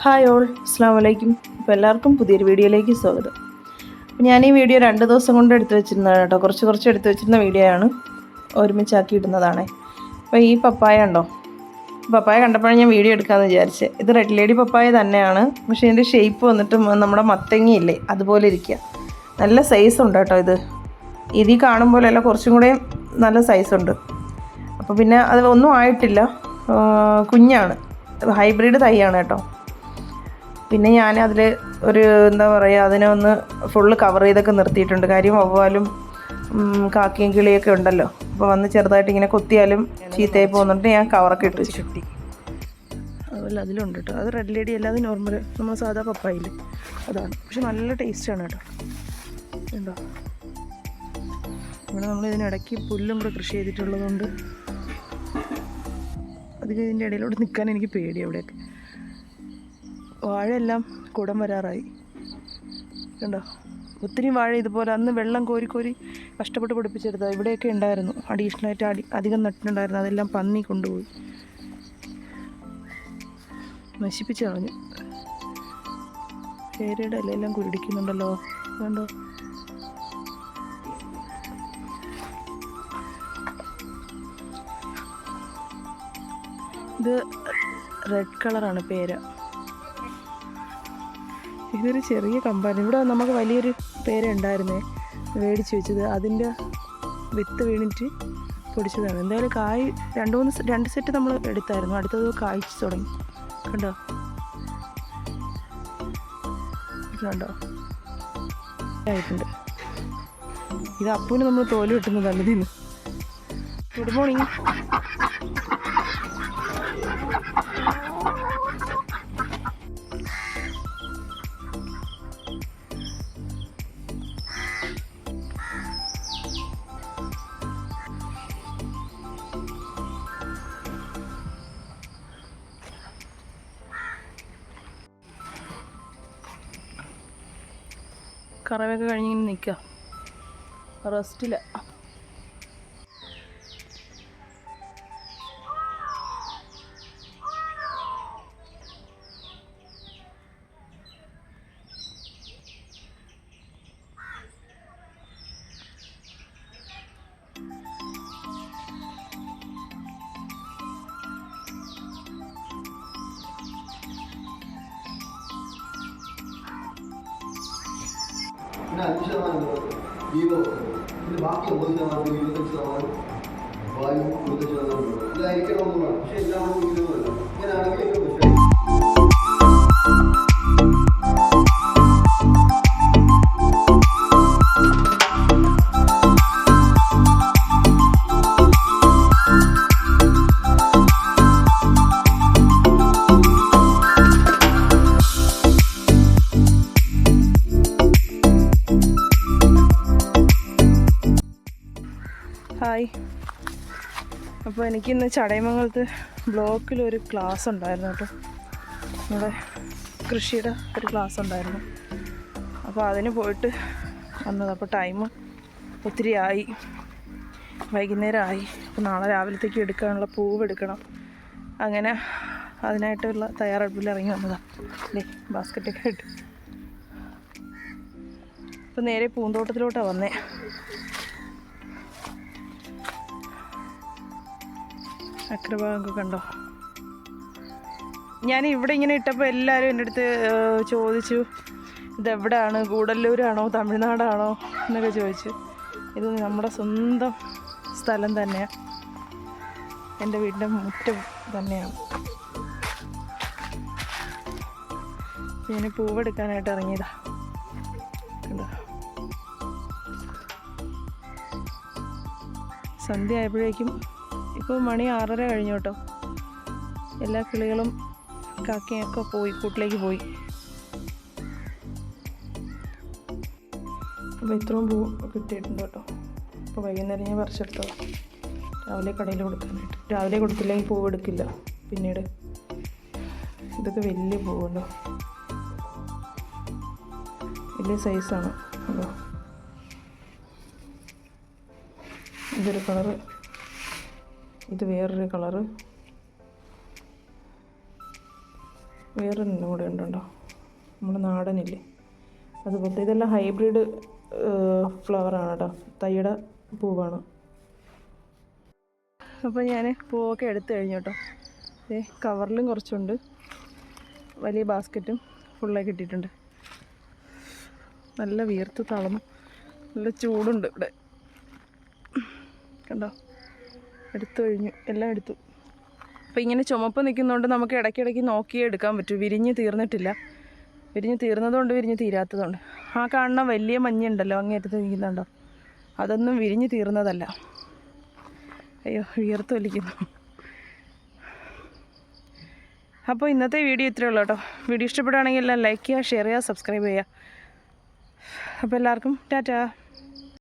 Hi all അസ്സാം വലൈക്കും അപ്പോൾ എല്ലാവർക്കും പുതിയൊരു വീഡിയോയിലേക്ക് സ്വാഗതം. ഞാൻ ഈ വീഡിയോ രണ്ട് ദിവസം കൊണ്ട് എടുത്ത് വെച്ചിരുന്നതാണ് കേട്ടോ. കുറച്ച് കുറച്ച് എടുത്ത് വെച്ചിരുന്ന വീഡിയോ ആണ് ഒരുമിച്ചാക്കി ഇടുന്നതാണ്. അപ്പോൾ ഈ പപ്പായ ഉണ്ടോ? പപ്പായ കണ്ടപ്പോഴാണ് ഞാൻ വീഡിയോ എടുക്കാമെന്ന് വിചാരിച്ചത് ഇത് റെഡ് ലേഡി പപ്പായ തന്നെയാണ്. പക്ഷേ ഇതിന്റെ ഷേപ്പ് വന്നിട്ട് നമ്മുടെ മത്തങ്ങയില്ലേ അതുപോലെ ഇരിക്കുക നല്ല സൈസ് ഉണ്ട് കേട്ടോ ഇത്. ഇതിൽ കാണുമ്പോഴല്ല കുറച്ചും കൂടെ നല്ല സൈസ് ഉണ്ട്. അപ്പോൾ പിന്നെ അത് ഒന്നും ആയിട്ടില്ല. കുഞ്ഞാണ്. ഹൈബ്രിഡ് തൈയാണ് കേട്ടോ. പിന്നെ ഞാൻ അതിൽ ഒരു എന്താ പറയുക അതിനെ ഒന്ന് ഫുള്ള് കവർ ചെയ്തൊക്കെ നിർത്തിയിട്ടുണ്ട്. കാര്യം വവ്വാലും കാക്കിയും കിളിയൊക്കെ ഉണ്ടല്ലോ. അപ്പോൾ വന്ന് ചെറുതായിട്ട് ഇങ്ങനെ കൊത്തിയാലും ചീത്തയായി പോകുന്നുണ്ട്. ഞാൻ കവറൊക്കെ ഇട്ട് ചുട്ടി. അതുപോലെ അതിലുണ്ട് കേട്ടോ അത് റെഡ് ലേഡി അല്ലാതെ നോർമൽ നമ്മൾ സാധാ പപ്പായിൽ അതാണ്. പക്ഷെ നല്ല ടേസ്റ്റാണ് കേട്ടോ ഉണ്ടോ ഇവിടെ നമ്മൾ ഇതിനിടയ്ക്ക് പുല്ലും കൂടെ കൃഷി ചെയ്തിട്ടുള്ളതുകൊണ്ട് അധികം ഇതിന്റെ ഇടയിലോട്ട് നിൽക്കാൻ എനിക്ക് പേടി അവിടെയൊക്കെ വാഴയെല്ലാം കുടം വരാറായി. കണ്ടോ? ഒത്തിരി വാഴ ഇതുപോലെ അന്ന് വെള്ളം കോരി കോരി കഷ്ടപ്പെട്ട് പിടിപ്പിച്ചെടുത്തത്. ഇവിടെയൊക്കെ ഉണ്ടായിരുന്നു. അഡീഷണലായിട്ട് അടി അധികം നട്ടിട്ടുണ്ടായിരുന്നു. അതെല്ലാം പന്നി കൊണ്ടുപോയി. നശിപ്പിച്ച് കളഞ്ഞു. പേരയുടെ ഇലയെല്ലാം കുരുടിക്കുന്നുണ്ടല്ലോ. കണ്ടോ? ഇത് റെഡ് കളറാണ് പേര. ഇതൊരു ചെറിയ കമ്പാണ് ഇവിടെ നമുക്ക് വലിയൊരു പേര ഉണ്ടായിരുന്നേ മേടിച്ച് വെച്ചത്. അതിന്റെ വിത്ത് വീണിട്ട് പൊടിച്ചതാണ്. എന്തായാലും കായ് രണ്ട് മൂന്ന് രണ്ട് സെറ്റ് നമ്മൾ എടുത്തായിരുന്നു. അടുത്തത് കായ്ച്ചു തുടങ്ങി. കണ്ടോ? കണ്ടോ? ആയിട്ടുണ്ട് ഇത് അപ്പൂന് നമ്മൾ തോൽ കിട്ടുന്നതല്ല ഇതിന് ഗുഡ് മോർണിംഗ് കറവയൊക്കെ കഴിഞ്ഞിങ്ങനെ നിൽക്കുക. റെസ്റ്റില്ല പിന്നെ അഞ്ച് ശതമാനം ജീവോ പിന്നെ ബാക്കി ഒമ്പത് ശതമാനം ഇരുപത്തഞ്ച് ശതമാനം വായു ഇരുപത്തഞ്ച് ശതമാനം ഇതായിരിക്കണം ഇതായിരിക്കണമെന്നുള്ളതാണ് പക്ഷേ എല്ലാം ഹായ് അപ്പോൾ എനിക്കിന്ന് ചടയമംഗലത്ത് ബ്ലോക്കിലൊരു ക്ലാസ് ഉണ്ടായിരുന്നു കേട്ടോ. നമ്മുടെ കൃഷിയുടെ ഒരു ക്ലാസ് ഉണ്ടായിരുന്നു. അപ്പോൾ അതിന് പോയിട്ട് വന്നത്. അപ്പോൾ ടൈം ഒത്തിരി ആയി. വൈകുന്നേരമായി. അപ്പോൾ നാളെ രാവിലത്തേക്ക് എടുക്കാനുള്ള പൂവ് എടുക്കണം. അങ്ങനെ അതിനായിട്ടുള്ള തയ്യാറെടുപ്പിൽ ഇറങ്ങി വന്നതാണ് അല്ലേ ബാസ്ക്കറ്റൊക്കെ ആയിട്ട് അപ്പോൾ നേരെ പൂന്തോട്ടത്തിലോട്ടാണ് വന്നേ. അക്രഭാഗമൊക്കെ കണ്ടോ? ഞാൻ ഇവിടെ ഇങ്ങനെ ഇട്ടപ്പോൾ എല്ലാവരും എന്റെ അടുത്ത് ചോദിച്ചു ഇതെവിടെയാണ് ഗൂഡല്ലൂരാണോ? തമിഴ്നാടാണോ? എന്നൊക്കെ ചോദിച്ചു. ഇത് നമ്മുടെ സ്വന്തം സ്ഥലം തന്നെയാണ് എന്റെ വീടിന്റെ മുറ്റം തന്നെയാണ്. ഞാൻ പൂവെടുക്കാനായിട്ട് ഇറങ്ങിയതാ. കണ്ടോ? സന്ധ്യ ആയപ്പോഴേക്കും ഇപ്പോൾ മണി ആറര കഴിഞ്ഞു കേട്ടോ എല്ലാ കിളികളും കാക്കയൊക്കെ പോയി കൂട്ടിലേക്ക് പോയി. അപ്പോൾ ഇത്രയും പൂ കിട്ടിയിട്ടുണ്ട് കേട്ടോ അപ്പോൾ വൈകുന്നേരം ഞാൻ പറിച്ചെടുത്തോ. രാവിലെ കടയിൽ കൊടുക്കാനായിട്ട്. രാവിലെ കൊടുത്തില്ലെങ്കിൽ പൂവ് എടുക്കില്ല പിന്നീട്. ഇതൊക്കെ വലിയ പൂവുണ്ടോ? വലിയ സൈസാണ് ഇതൊരു കളറ് ഇത് വേറൊരു കളറ്. വേറൊരെണ്ണം കൂടെ ഉണ്ടോ നമ്മുടെ നാടനില്ലേ? അതുപോലത്തെ ഇതെല്ലാം ഹൈബ്രിഡ് ഫ്ലവറാണ് കേട്ടോ. തൈയുടെ പൂവാണ്. അപ്പോൾ ഞാൻ പൂവൊക്കെ എടുത്തു കഴിഞ്ഞു കേട്ടോ. ഏ കവറിലും കുറച്ചുണ്ട്. വലിയ ബാസ്ക്കറ്റും ഫുള്ളായി കിട്ടിയിട്ടുണ്ട്. നല്ല വീർത്ത് തളന്നു നല്ല ചൂടുണ്ട് ഇവിടെ. കണ്ടോ? എടുത്തു കഴിഞ്ഞു. എല്ലാം എടുത്തു. അപ്പോൾ ഇങ്ങനെ ചുമപ്പ് നിൽക്കുന്നതുകൊണ്ട് നമുക്ക് ഇടയ്ക്കിടയ്ക്ക് നോക്കിയേ എടുക്കാൻ പറ്റൂ. വിരിഞ്ഞ് തീർന്നിട്ടില്ല. വിരിഞ്ഞ് തീർന്നതുകൊണ്ട് വിരിഞ്ഞ് തീരാത്തതുകൊണ്ട്. ആ കാണുന്ന വലിയ മഞ്ഞുണ്ടല്ലോ അങ്ങേറ്റത്ത് നിൽക്കുന്നുണ്ടോ? അതൊന്നും വിരിഞ്ഞ് തീർന്നതല്ല. അയ്യോ വിയർത്ത് വലിക്കുന്നു. അപ്പോൾ ഇന്നത്തെ വീഡിയോ ഇത്രയേ ഉള്ളൂ കേട്ടോ. വീഡിയോ ഇഷ്ടപ്പെടുകയാണെങ്കിൽ എല്ലാം ലൈക്ക് ചെയ്യുക ഷെയർ ചെയ്യുക സബ്സ്ക്രൈബ് ചെയ്യുക. അപ്പോൾ എല്ലാവർക്കും ടാറ്റാ.